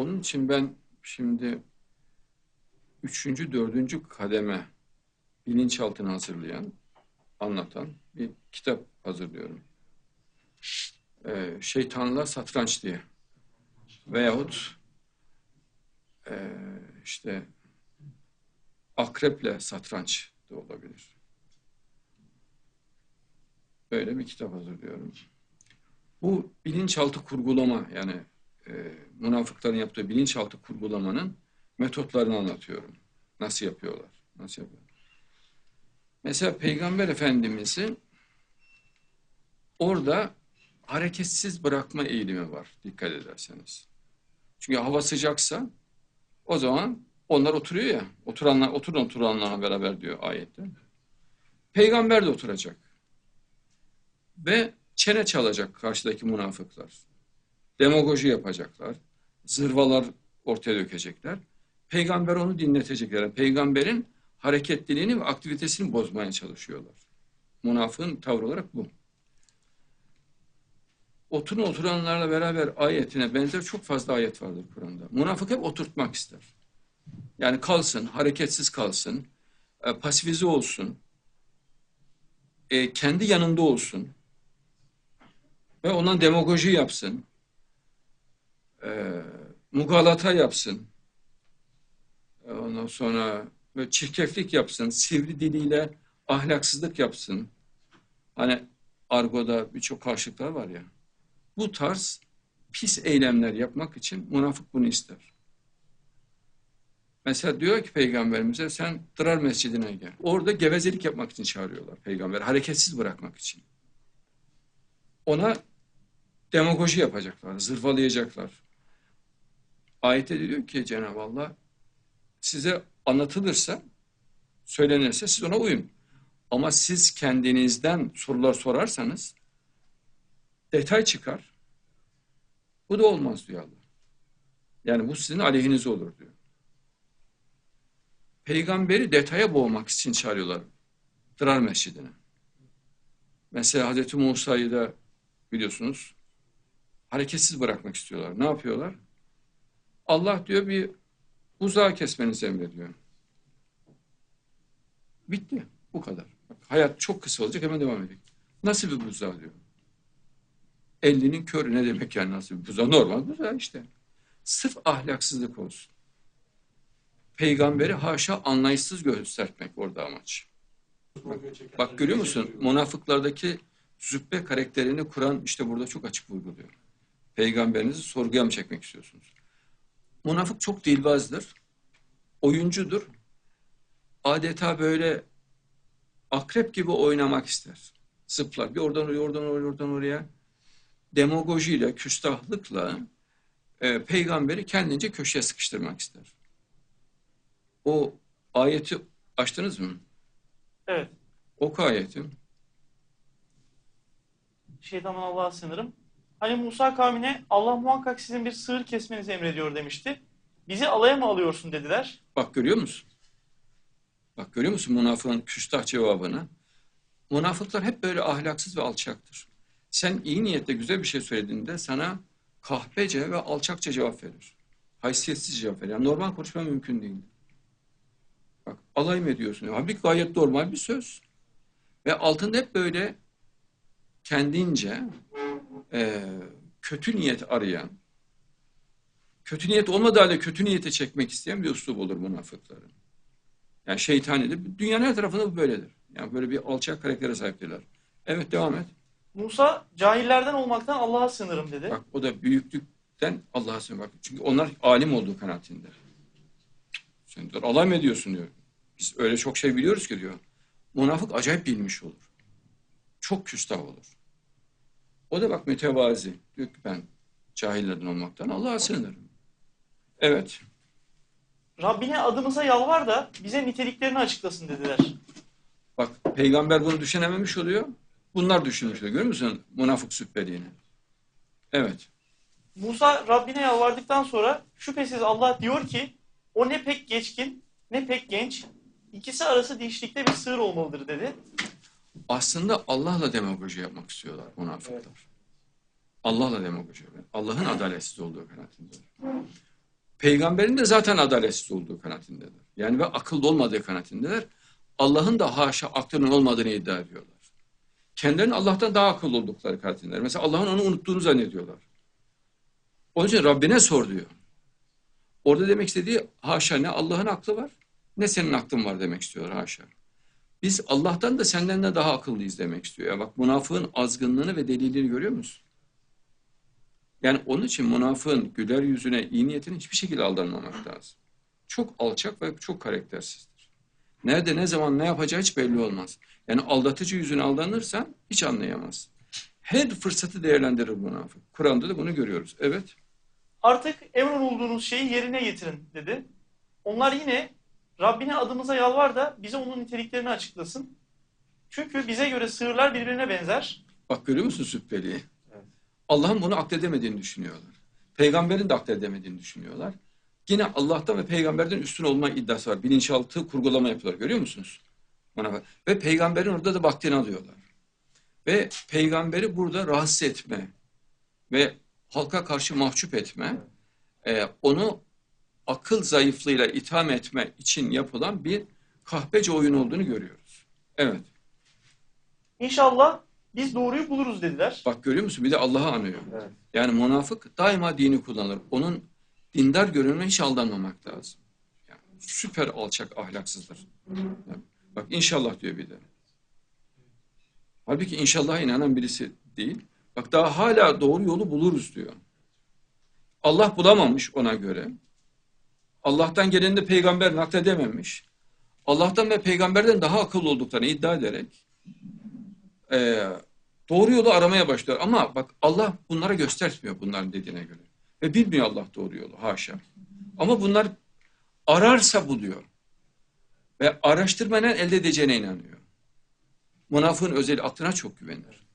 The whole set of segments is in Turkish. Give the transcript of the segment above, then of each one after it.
Onun için ben şimdi üçüncü, dördüncü kademe bilinçaltını hazırlayan, anlatan bir kitap hazırlıyorum. Ee, Şeytanla Satranç diye. Veyahut e, işte Akreple Satranç da olabilir. Böyle bir kitap hazırlıyorum. Bu bilinçaltı kurgulama yani e, münafıkların yaptığı bilinçaltı kurgulamanın metotlarını anlatıyorum. Nasıl yapıyorlar? Nasıl yapıyorlar? Mesela Peygamber Efendimiz'i orada hareketsiz bırakma eğilimi var dikkat ederseniz. Çünkü hava sıcaksa o zaman onlar oturuyor ya. Oturanlar, oturun oturanlarla beraber diyor ayette. Peygamber de oturacak. Ve çene çalacak karşıdaki münafıklar. Demagoji yapacaklar. Zırvalar ortaya dökecekler. Peygamber onu dinletecekler. Peygamberin hareketliliğini ve aktivitesini bozmaya çalışıyorlar. Münafığın tavrı olarak bu. Oturun oturanlarla beraber ayetine benzer çok fazla ayet vardır Kur'an'da. Münafık hep oturtmak ister. Yani kalsın, hareketsiz kalsın, e, pasifize olsun, e, kendi yanında olsun ve ondan demagoji yapsın, e, mugalata yapsın, e, ondan sonra çirkeflik yapsın, sivri diliyle ahlaksızlık yapsın. Hani argoda birçok karşılıklar var ya. Bu tarz pis eylemler yapmak için münafık bunu ister. Mesela diyor ki peygamberimize sen Dırar Mescidine gel. Orada gevezelik yapmak için çağırıyorlar peygamber. Hareketsiz bırakmak için. Ona demagoji yapacaklar, zırvalayacaklar. Ayette diyor ki Cenab-ı Allah size anlatılırsa, söylenirse siz ona uyun. Ama siz kendinizden sorular sorarsanız detay çıkar. Bu da olmaz diyor Allah. Yani bu sizin aleyhinize olur diyor. Peygamberi detaya boğmak için çağırıyorlar. Dırar Mescidine. Mesela Hazreti Musa'yı da biliyorsunuz hareketsiz bırakmak istiyorlar. Ne yapıyorlar? Allah diyor bir uzağı kesmenizi emrediyor. Bitti. Bu kadar. Hayat çok kısa olacak hemen devam edelim. Nasıl bir buzağı diyor. Ellinin körü ne demek yani nasıl bir buzağı? Normal buzağı işte. Sırf ahlaksızlık olsun. Peygamberi haşa anlayışsız göstermek orada amaç. Bak, bak görüyor musun? Münafıklardaki züppe karakterini kuran işte burada çok açık vurguluyor. Peygamberinizi sorguya mı çekmek istiyorsunuz? Münafık çok dilbazdır. Oyuncudur. Adeta böyle akrep gibi oynamak ister. Zıplar. Bir oradan oraya, oradan oraya, oradan oraya. Demagojiyle, küstahlıkla e, peygamberi kendince köşeye sıkıştırmak ister. O ayeti açtınız mı? Evet. Oku ayeti. Şeytandan Allah'a sınırım. Hani Musa kavmine Allah muhakkak sizin bir sığır kesmenizi emrediyor demişti. Bizi alaya mı alıyorsun dediler. Bak görüyor musun? Bak görüyor musun münafığın küstah cevabını? Münafıklar hep böyle ahlaksız ve alçaktır. Sen iyi niyetle güzel bir şey söylediğinde sana kahpece ve alçakça cevap verir. Haysiyetsiz cevap verir. Yani normal konuşma mümkün değil. Bak alay mı ediyorsun? Halbuki gayet normal bir söz. Ve altında hep böyle kendince e, kötü niyet arayan, kötü niyet olmadığı halde kötü niyete çekmek isteyen bir üslup olur münafıkların. Yani şeytanidir. Dünyanın her tarafında bu böyledir. Yani böyle bir alçak karaktere sahiptirler. Evet devam et. Musa cahillerden olmaktan Allah'a sınırım dedi. Bak o da büyüklükten Allah'a sığınır. Bak çünkü onlar alim olduğu kanaatinde. Sen diyor alay mı ediyorsun diyor. Biz öyle çok şey biliyoruz ki diyor. Münafık acayip bilmiş olur. Çok küstah olur. O da bak mütevazi. Diyor ki ben cahillerden olmaktan Allah'a sığınırım. Evet. Rabbine adımıza yalvar da bize niteliklerini açıklasın dediler. Bak peygamber bunu düşünememiş oluyor. Bunlar düşünmüş oluyor. Görüyor musun münafık süppeliğini? Evet. Musa Rabbine yalvardıktan sonra şüphesiz Allah diyor ki o ne pek geçkin ne pek genç ikisi arası dişlikte bir sığır olmalıdır dedi. Aslında Allah'la demagoji yapmak istiyorlar münafıklar. Allah'la demagoji yapmak. Allah'ın adaletsiz olduğu kanaatinde. Peygamberin de zaten adaletsiz olduğu kanaatindeler. Yani ve akıllı olmadığı kanaatindeler. Allah'ın da haşa aklının olmadığını iddia ediyorlar. Kendilerinin Allah'tan daha akıllı oldukları kanaatindeler. Mesela Allah'ın onu unuttuğunu zannediyorlar. Onun için Rabbine sor diyor. Orada demek istediği haşa ne Allah'ın aklı var ne senin aklın var demek istiyor haşa. Biz Allah'tan da senden de daha akıllıyız demek istiyor. Ya bak münafığın azgınlığını ve deliliğini görüyor musun? Yani onun için münafığın güler yüzüne, iyi niyetine hiçbir şekilde aldanmamak lazım. Çok alçak ve çok karaktersizdir. Nerede, ne zaman, ne yapacağı hiç belli olmaz. Yani aldatıcı yüzüne aldanırsan hiç anlayamaz. Her fırsatı değerlendirir münafık. Kur'an'da da bunu görüyoruz. Evet. Artık emrolunduğunuz şeyi yerine getirin dedi. Onlar yine Rabbine adımıza yalvar da bize onun niteliklerini açıklasın. Çünkü bize göre sığırlar birbirine benzer. Bak görüyor musun süppeliği? Evet. Allah'ın bunu akledemediğini düşünüyorlar. Peygamberin de akledemediğini düşünüyorlar. Yine Allah'tan ve peygamberden üstün olma iddiası var. Bilinçaltı kurgulama yapıyorlar. Görüyor musunuz? Bana bak. Ve peygamberin orada da vaktini alıyorlar. Ve peygamberi burada rahatsız etme ve halka karşı mahcup etme, e, onu akıl zayıflığıyla itham etme için yapılan bir kahpece oyun olduğunu görüyoruz. Evet. İnşallah biz doğruyu buluruz dediler. Bak görüyor musun? Bir de Allah'ı anıyor. Evet. Yani münafık daima dini kullanır. Onun dindar görünme hiç aldanmamak lazım. Yani süper alçak ahlaksızdır. Yani bak inşallah diyor bir de. Halbuki inşallah inanan birisi değil. Bak daha hala doğru yolu buluruz diyor. Allah bulamamış ona göre. Allah'tan geleni de peygamber nakledememiş. Allah'tan ve peygamberden daha akıllı olduklarını iddia ederek eee doğru yolu aramaya başlıyor. Ama bak Allah bunlara göstermiyor bunların dediğine göre. Ve bilmiyor Allah doğru yolu haşa. Ama bunlar ararsa buluyor. Ve araştırmadan elde edeceğine inanıyor. Münafığın özel aklına çok güvenir.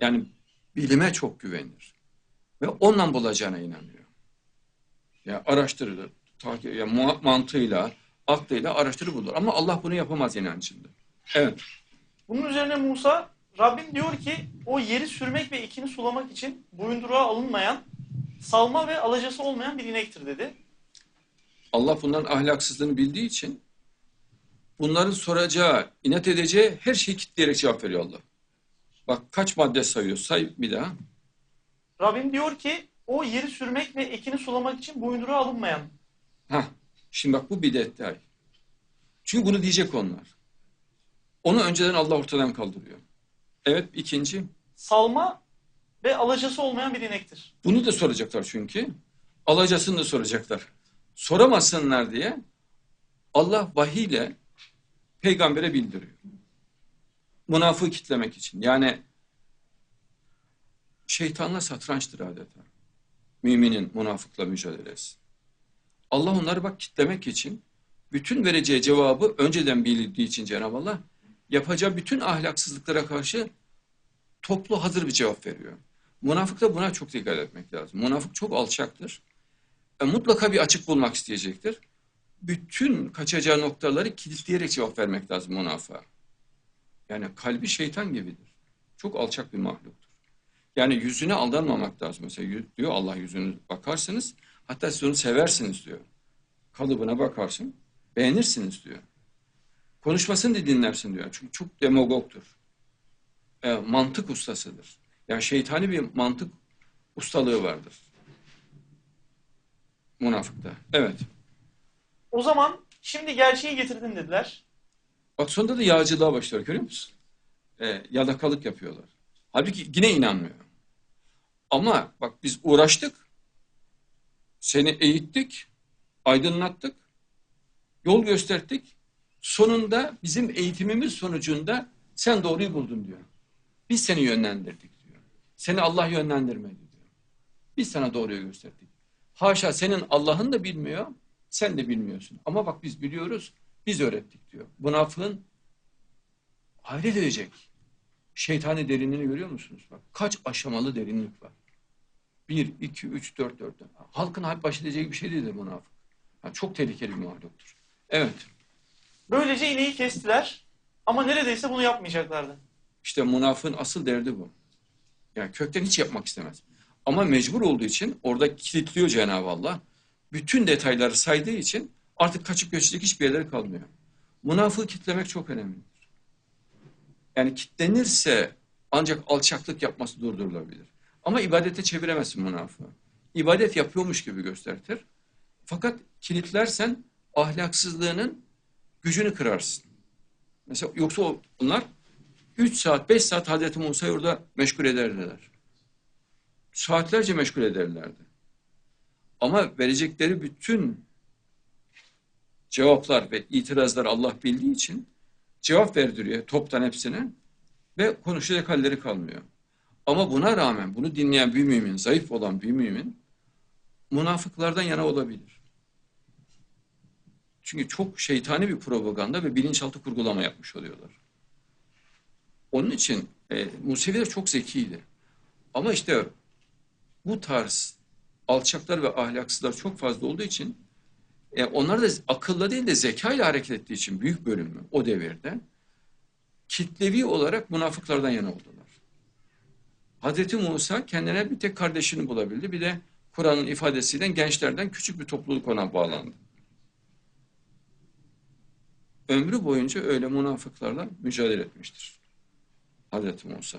Yani bilime çok güvenir. Ve ondan bulacağına inanıyor. Ya araştırır, takip, ya mu- mantığıyla, aklıyla araştırır bulur. Ama Allah bunu yapamaz inancında. Evet. Bunun üzerine Musa Rabbim diyor ki o yeri sürmek ve ekini sulamak için boyunduruğa alınmayan, salma ve alacası olmayan bir inektir dedi. Allah bunların ahlaksızlığını bildiği için bunların soracağı, inat edeceği her şeyi kitleyerek cevap veriyor Allah. Bak kaç madde sayıyor. Say bir daha. Rabbim diyor ki o yeri sürmek ve ekini sulamak için boyunduruğa alınmayan. Hah. Şimdi bak bu bir detay. Çünkü bunu diyecek onlar. Onu önceden Allah ortadan kaldırıyor. Evet ikinci. Salma ve alacası olmayan bir inektir. Bunu da soracaklar çünkü. Alacasını da soracaklar. Soramasınlar diye Allah vahiyle peygambere bildiriyor. Münafığı kitlemek için. Yani şeytanla satrançtır adeta. Müminin münafıkla mücadelesi. Allah onları bak kitlemek için bütün vereceği cevabı önceden bildiği için Cenab-ı Allah yapacağı bütün ahlaksızlıklara karşı toplu hazır bir cevap veriyor. Münafık da buna çok dikkat etmek lazım. Münafık çok alçaktır. E, mutlaka bir açık bulmak isteyecektir. Bütün kaçacağı noktaları kilitleyerek cevap vermek lazım münafığa. Yani kalbi şeytan gibidir. Çok alçak bir mahluktur. Yani yüzüne aldanmamak lazım. Mesela diyor Allah yüzünü bakarsınız. Hatta siz onu seversiniz diyor. Kalıbına bakarsın. Beğenirsiniz diyor. Konuşmasını da dinlersin diyor. Çünkü çok demagogtur. E, mantık ustasıdır. Yani şeytani bir mantık ustalığı vardır. Münafıkta. Evet. O zaman şimdi gerçeği getirdin dediler. Bak sonunda da yağcılığa başlıyor görüyor musun? E, yalakalık yapıyorlar. Halbuki yine inanmıyor. Ama bak biz uğraştık. Seni eğittik. Aydınlattık. Yol gösterdik. Sonunda bizim eğitimimiz sonucunda sen doğruyu buldun diyor. Biz seni yönlendirdik diyor. Seni Allah yönlendirmedi diyor. Biz sana doğruyu gösterdik. Haşa senin Allah'ın da bilmiyor, sen de bilmiyorsun. Ama bak biz biliyoruz, biz öğrettik diyor. Münafığın hayret edecek şeytani derinliğini görüyor musunuz? Bak kaç aşamalı derinlik var. Bir, iki, üç, dört, dört. Halkın hep baş edeceği bir şey değildir münafık. Ha, çok tehlikeli bir mahluktur. Evet. Böylece ineği kestiler ama neredeyse bunu yapmayacaklardı. İşte münafığın asıl derdi bu. Yani kökten hiç yapmak istemez. Ama mecbur olduğu için orada kilitliyor Cenab-ı Allah. bütün detayları saydığı için artık kaçıp göçecek hiçbir yerleri kalmıyor. Münafığı kitlemek çok önemlidir. Yani kitlenirse ancak alçaklık yapması durdurulabilir. Ama ibadete çeviremezsin münafığı. İbadet yapıyormuş gibi göstertir. Fakat kilitlersen ahlaksızlığının gücünü kırarsın. Mesela yoksa onlar 3 saat, 5 saat Hazreti Musa'yı orada meşgul ederdiler. Saatlerce meşgul ederlerdi. Ama verecekleri bütün cevaplar ve itirazlar Allah bildiği için cevap verdiriyor toptan hepsine ve konuşacak halleri kalmıyor. Ama buna rağmen bunu dinleyen bir mümin, zayıf olan bir mümin münafıklardan yana olabilir. Çünkü çok şeytani bir propaganda ve bilinçaltı kurgulama yapmış oluyorlar. Onun için e, Museviler çok zekiydi. Ama işte bu tarz alçaklar ve ahlaksızlar çok fazla olduğu için e, onlar da akılla değil de zekayla hareket ettiği için büyük bölümü o devirde kitlevi olarak münafıklardan yana oldular. Hazreti Musa kendine bir tek kardeşini bulabildi. Bir de Kur'an'ın ifadesiyle gençlerden küçük bir topluluk ona bağlandı. Ömrü boyunca öyle münafıklarla mücadele etmiştir. Hazreti Musa.